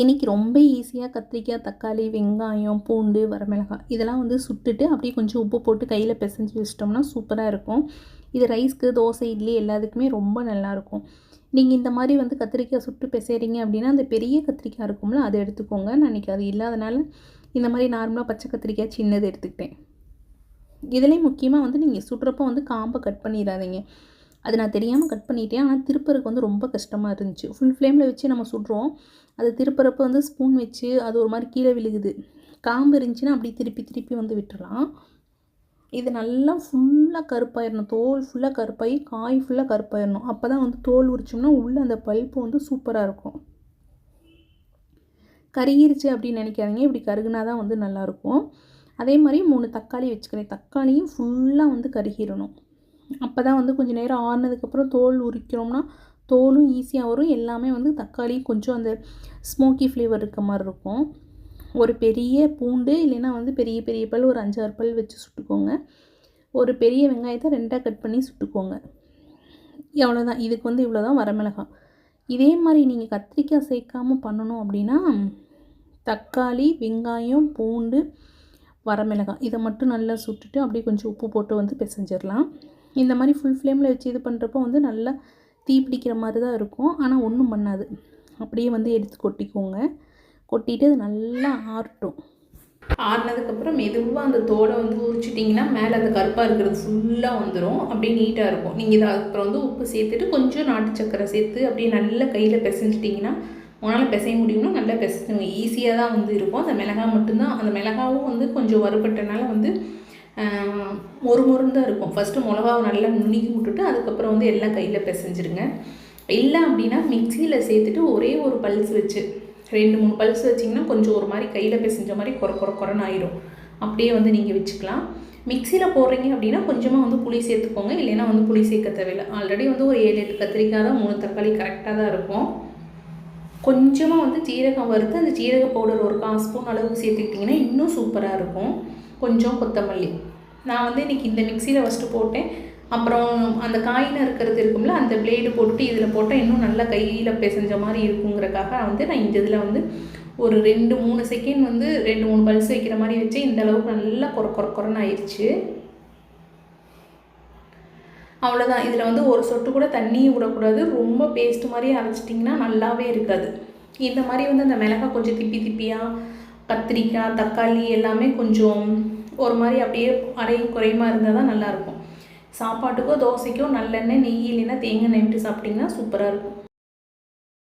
இன்றைக்கி ரொம்ப ஈஸியாக கத்திரிக்காய் தக்காளி வெங்காயம் பூண்டு வரமிளகாய் இதெல்லாம் வந்து சுட்டுட்டு அப்படியே கொஞ்சம் உப்பு போட்டு கையில் பிசைஞ்சு வச்சிட்டோம்னா சூப்பராக இருக்கும். இது ரைஸ்க்கு தோசை இட்லி எல்லாத்துக்குமே ரொம்ப நல்லாயிருக்கும் நீங்கள் இந்த மாதிரி வந்து கத்திரிக்காய் சுட்டு பிசைறீங்க அப்படின்னா அந்த பெரிய கத்திரிக்காய் இருக்கும்ல அதை எடுத்துக்கோங்க. நான் இன்றைக்கி அது இல்லாதனால இந்த மாதிரி நார்மலாக பச்சை கத்திரிக்காய் சின்னது எடுத்துக்கிட்டேன். இதுலேயும் முக்கியமாக வந்து நீங்கள் சுடுறப்போ வந்து காம்பை கட் பண்ணிடாதீங்க. அது நான் தெரியாமல் கட் பண்ணிட்டேன். ஆனால் திருப்பறக்கு வந்து ரொம்ப கஷ்டமாக இருந்துச்சு. ஃபுல் ஃப்ளேமில் வச்சு நம்ம சுடுறோம். அது திருப்பறப்ப வந்து ஸ்பூன் வச்சு அது ஒரு மாதிரி கீழே விழுகுது. காம்பு இருந்துச்சுன்னா அப்படி திருப்பி திருப்பி வந்து விட்டுறலாம். இது நல்லா ஃபுல்லாக கருப்பாயிடணும் தோல் ஃபுல்லாக கருப்பாகி காய் ஃபுல்லாக கருப்பாயிடணும் அப்போ தான் வந்து தோல் உரிச்சோம்னா உள்ளே அந்த பல்ப்பு வந்து சூப்பராக இருக்கும். கருகிருச்சு அப்படின்னு நினைக்காதீங்க. இப்படி கருகுனா தான் வந்து நல்லாயிருக்கும் அதே மாதிரி மூணு தக்காளி வச்சுக்கிறேன். தக்காளியும் ஃபுல்லாக வந்து கருகிடணும் அப்போ தான் வந்து கொஞ்சம் நேரம் ஆறுனதுக்கப்புறம் தோல் உரிக்கிறோம்னா தோலும் ஈஸியாக வரும். எல்லாமே வந்து தக்காளி கொஞ்சம் அந்த ஸ்மோக்கி ஃப்ளேவர் இருக்க மாதிரி இருக்கும். ஒரு பெரிய பூண்டு இல்லைன்னா வந்து பெரிய பெரிய பல் ஒரு அஞ்சாறு பல் வச்சு சுட்டுக்கோங்க. ஒரு பெரிய வெங்காயத்தை ரெண்டாக கட் பண்ணி சுட்டுக்கோங்க. எவ்வளோதான் இதுக்கு வந்து இவ்வளோ தான் வரமிளகாய். இதே மாதிரி நீங்கள் கத்திரிக்காய் சேர்க்காமல் பண்ணணும் அப்படின்னா தக்காளி வெங்காயம் பூண்டு வரமிளகாய் இதை மட்டும் நல்லா சுட்டுட்டு அப்படியே கொஞ்சம் உப்பு போட்டு வந்து பிசைஞ்சிடலாம். இந்த மாதிரி ஃபுல் ஃப்ளேமில் வச்சு இது பண்ணுறப்போ வந்து நல்லா தீ பிடிக்கிற மாதிரி தான் இருக்கும். ஆனால் ஒன்றும் பண்ணாது. அப்படியே வந்து எடுத்து கொட்டிக்கோங்க. கொட்டிட்டு அது நல்லா ஆறட்டும். ஆறினதுக்கப்புறம் மெதுவாக அந்த தோலை வந்து உரிச்சிட்டிங்கன்னா மேலே அந்த கருப்பாக இருக்கிறது ஃபுல்லாக வந்துடும் அப்படியே நீட்டாக இருக்கும். நீங்கள் இதை அப்புறம் வந்து உப்பு சேர்த்துட்டு கொஞ்சம் நாட்டு சக்கரை சேர்த்து அப்படியே நல்லா கையில் பிசைஞ்சிட்டிங்கன்னா உங்களால் பிசைய முடியும்னா நல்லா பிசைஞ்சுங்க ஈஸியாக தான் வந்து இருக்கும். அந்த மிளகா மட்டும்தான். அந்த மிளகாவும் வந்து கொஞ்சம் வறுபட்டனால வந்து மொறு மொறுன்னு தான் இருக்கும். ஃபஸ்ட்டு மிளகாவை நல்லா நுணுகி விட்டுட்டு அதுக்கப்புறம் வந்து எல்லாம் கையில் பிசைஞ்சிருங்க. இல்லை அப்படின்னா மிக்சியில் சேர்த்துட்டு ஒரே ஒரு பல்ஸ் வச்சு ரெண்டு மூணு பல்ஸ் வச்சிங்கன்னா கொஞ்சம் ஒரு மாதிரி கையில் பிசைஞ்ச மாதிரி குறை குறை குறைன்னு ஆயிரும். அப்படியே வந்து நீங்கள் வச்சுக்கலாம். மிக்சியில் போடுறீங்க அப்படின்னா கொஞ்சமாக வந்து புளி சேர்த்துக்கோங்க. இல்லைன்னா வந்து புளி சேர்க்க தேவையில்லை. ஆல்ரெடி வந்து ஒரு ஏழு எட்டு கத்திரிக்காய் தான் மூணு தக்காளி கரெக்டாக தான் இருக்கும். கொஞ்சமாக வந்து ஜீரகம் வறுத்து அந்த ஜீரக பவுடர் ஒரு கால் ஸ்பூன் அளவு சேர்த்துக்கிட்டிங்கன்னா இன்னும் சூப்பராக இருக்கும். கொஞ்சம் கொத்தமல்லி. நான் வந்து இன்றைக்கி இந்த மிக்சியில் ஃபஸ்ட்டு போட்டேன். அப்புறம் அந்த காயில் இருக்கிறது இருக்கும்ல அந்த பிளேடு போட்டு இதில் போட்டால் இன்னும் நல்லா கையில் பிசைஞ்ச மாதிரி இருக்குங்கிறக்காக வந்து நான் இந்த இதில் வந்து ஒரு ரெண்டு மூணு செகண்ட் வந்து ரெண்டு மூணு பல்ஸ் வைக்கிற மாதிரி வச்சு இந்த அளவுக்கு நல்லா குறை குறை குறைன்னு ஆயிடுச்சு அவ்வளோதான் இதில் வந்து ஒரு சொட்டு கூட தண்ணியை விடக்கூடாது. ரொம்ப பேஸ்ட் மாதிரி அரைச்சிட்டிங்கன்னா நல்லாவே இருக்காது. இந்த மாதிரி வந்து அந்த மிளகாய் கொஞ்சம் திப்பி திப்பியாக கத்திரிக்காய் தக்காளி எல்லாமே கொஞ்சம் ஒரு மாதிரி அப்படியே அரையும் குறையுமா இருந்தால் தான் நல்லாயிருக்கும் சாப்பாட்டுக்கோ தோசைக்கோ நல்லெண்ணெய் நெய் இல்லைன்னா தேங்காய் எண்ணெய் விட்டு சாப்பிட்டிங்கன்னா சூப்பராக இருக்கும்.